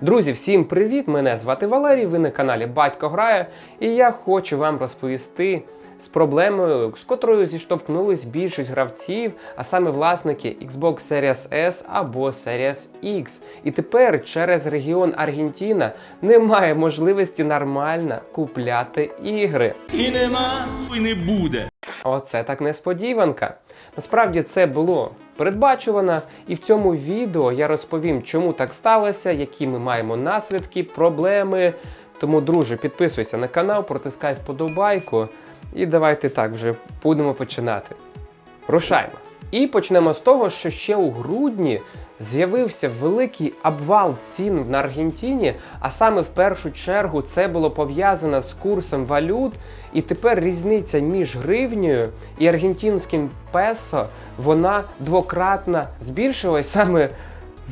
Друзі, всім привіт! Мене звати Валерій. Ви на каналі Батько Грає, і я хочу вам розповісти з проблемою, з котрою зіштовхнулись більшість гравців, а саме власники Xbox Series S або Series X. І тепер через регіон Аргентина немає можливості нормально купляти ігри. І нема, і не буде. Оце так несподіванка. Насправді це було передбачувано, і в цьому відео я розповім, чому так сталося, які ми маємо наслідки, проблеми. Тому, друже, підписуйся на канал, протискай вподобайку. І давайте так вже будемо починати. Рушаймо. І почнемо з того, що ще у грудні з'явився великий обвал цін на Аргентині, а саме в першу чергу це було пов'язано з курсом валют, і тепер різниця між гривнею і аргентинським песо вона двократно збільшилась саме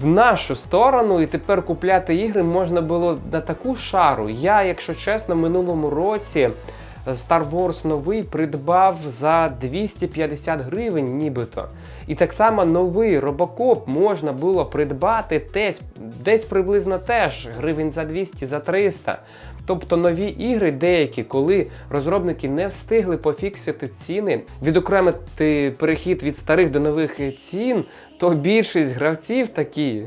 в нашу сторону, і тепер купляти ігри можна було на таку шару. Я, якщо чесно, минулому році. Star Wars новий придбав за 250 гривень, нібито. І так само новий робокоп можна було придбати десь, десь приблизно теж гривень за 200, за 300. Тобто нові ігри деякі, коли розробники не встигли пофіксити ціни, відокремити перехід від старих до нових цін, то більшість гравців такі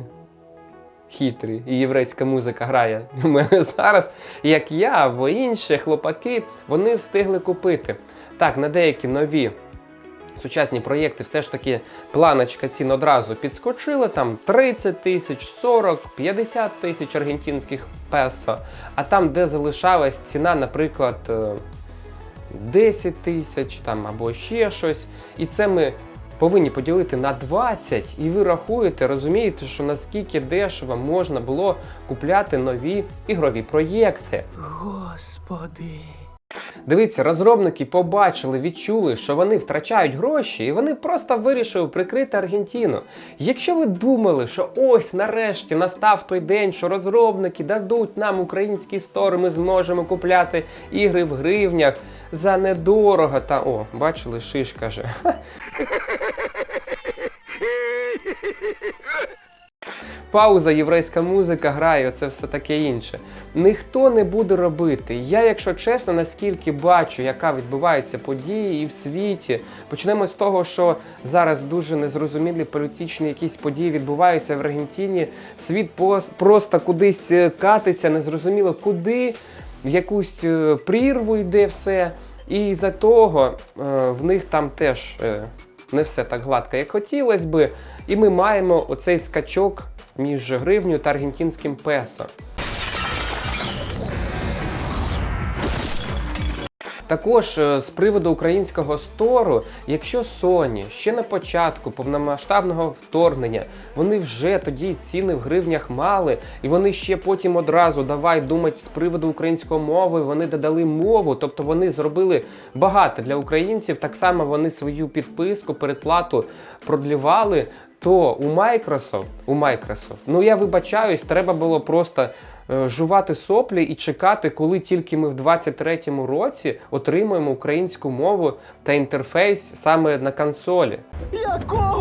хитрі і єврейська музика грає у мене зараз, як я або інші хлопаки, вони встигли купити. Так, на деякі нові сучасні проєкти все ж таки планочка цін одразу підскочила, там 30 тисяч, 40, 50 тисяч аргентинських песо. А там, де залишалась ціна, наприклад, е, 10 тисяч там або ще щось. І це ми повинні поділити на 20, і ви рахуєте, розумієте, що наскільки дешево можна було купляти нові ігрові проєкти. Господи. Дивіться, розробники побачили, відчули, що вони втрачають гроші, і вони просто вирішили прикрити Аргентину. Якщо ви думали, що ось нарешті настав той день, що розробники дадуть нам український стор, ми зможемо купляти ігри в гривнях за недорого, та о, бачили, шиш каже. Пауза, єврейська музика грає, це все таке інше. Ніхто не буде робити. Я, якщо чесно, наскільки бачу, яка відбувається події і в світі. Почнемо з того, що зараз дуже незрозумілі політичні якісь події відбуваються в Аргентині. Світ просто кудись е, катиться, незрозуміло куди, в якусь е, прірву йде все. І за того е, в них там теж не все так гладко, як хотілося би. І ми маємо оцей скачок між гривнею та аргентинським песо. Також е, з приводу українського стору, якщо Sony ще на початку повномасштабного вторгнення вони вже тоді ціни в гривнях мали, і вони ще потім одразу давай думати з приводу української мови, вони додали мову, тобто вони зробили багато для українців. Так само вони свою підписку, передплату продлівали. То у Microsoft, у Microsoft, ну я вибачаюсь, треба було просто е, жувати соплі і чекати, коли тільки ми в 23-му році отримуємо українську мову та інтерфейс саме на консолі. Якого?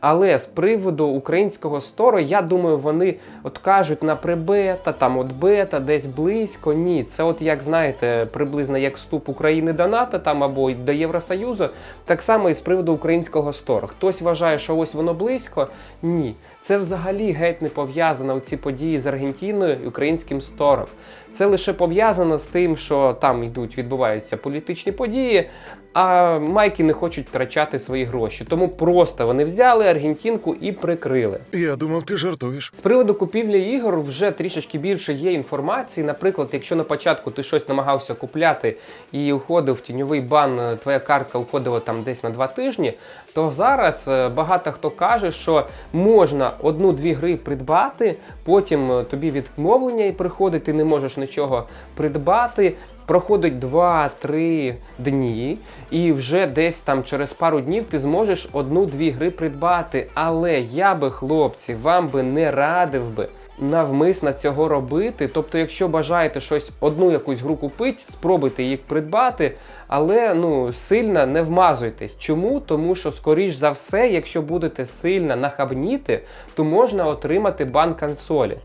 Але з приводу українського стору, я думаю, вони от кажуть на прибета, там от бета, десь близько. Ні, це от як знаєте, приблизно як вступ України до НАТО там або до Євросоюзу. Так само і з приводу українського стору. Хтось вважає, що ось воно близько. Ні, це взагалі геть не пов'язано ці події з Аргентиною і українським стором. Це лише пов'язано з тим, що там йдуть, відбуваються політичні події, а майки не хочуть втрачати свої гроші. Тому просто вони взяли Аргентинку і прикрили. Я думав, ти жартуєш. З приводу купівлі ігор вже трішечки більше є інформації. Наприклад, якщо на початку ти щось намагався купляти і уходив в тіньовий бан, е, твоя картка уходила там десь на два тижні, то зараз е, багато хто каже, що можна одну-дві гри придбати, потім е, тобі відмовлення і приходить, ти не можеш нічого придбати. Проходить 2-3 дні, і вже десь там через пару днів ти зможеш одну-дві гри придбати. Але я би, хлопці, вам би не радив би навмисно цього робити. Тобто, якщо бажаєте щось одну якусь гру купити, спробуйте їх придбати, але ну сильно не вмазуйтесь. Чому? Тому що, скоріш за все, якщо будете сильно нахабніти, то можна отримати бан консолі.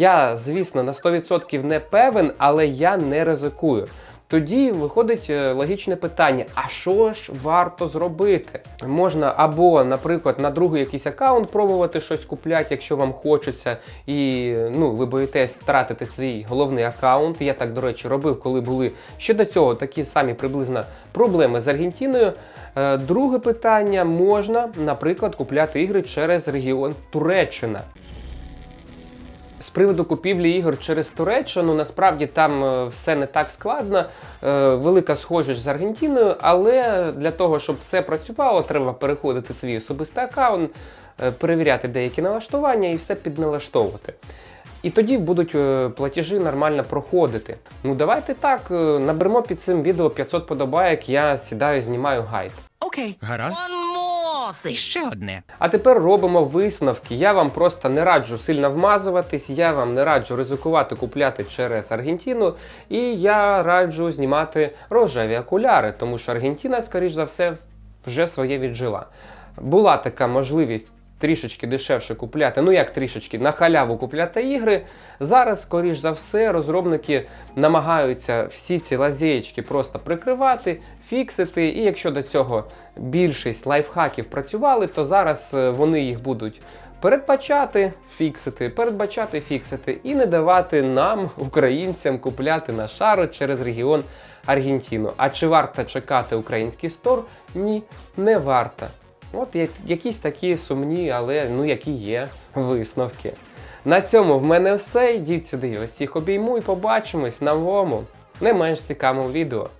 Я, звісно, на 100% не певен, але я не ризикую. Тоді виходить е, логічне питання: а що ж варто зробити? Можна або, наприклад, на другий якийсь аккаунт пробувати щось купляти, якщо вам хочеться, і ну, ви боїтесь втратити свій головний аккаунт. Я так, до речі, робив, коли були ще до цього такі самі приблизно проблеми з Аргентиною. Е, Друге питання: можна, наприклад, купляти ігри через регіон Туреччина. З приводу купівлі ігор через Туреччину, насправді там е, все не так складно. Е, Велика схожість з Аргентиною, але для того, щоб все працювало, треба переходити свій особистий аккаунт, е, перевіряти деякі налаштування і все підналаштовувати. І тоді будуть платежі нормально проходити. Ну давайте так, наберемо під цим відео 500 подобайок, я сідаю, знімаю гайд. Окей. Гаразд. Ще одне. А тепер робимо висновки. Я вам просто не раджу сильно вмазуватись, я вам не раджу ризикувати купляти через Аргентину, і я раджу знімати рожеві окуляри, тому що Аргентина, скоріш за все, вже своє віджила. Була така можливість. Трішечки дешевше купляти, ну як трішечки на халяву купляти ігри. Зараз, скоріш за все, розробники намагаються всі ці лазєчки просто прикривати, фіксити. І якщо до цього більшість лайфхаків працювали, то зараз е, вони їх будуть передбачати, фіксити, передбачати, фіксити і не давати нам, українцям, купляти на шару через регіон Аргентину. А чи варто чекати український стор? Ні, не варто. От якісь такі сумні, але ну які є висновки. На цьому в мене все. Йдіть сюди, я всіх обійму і побачимось в новому, не менш цікавому відео.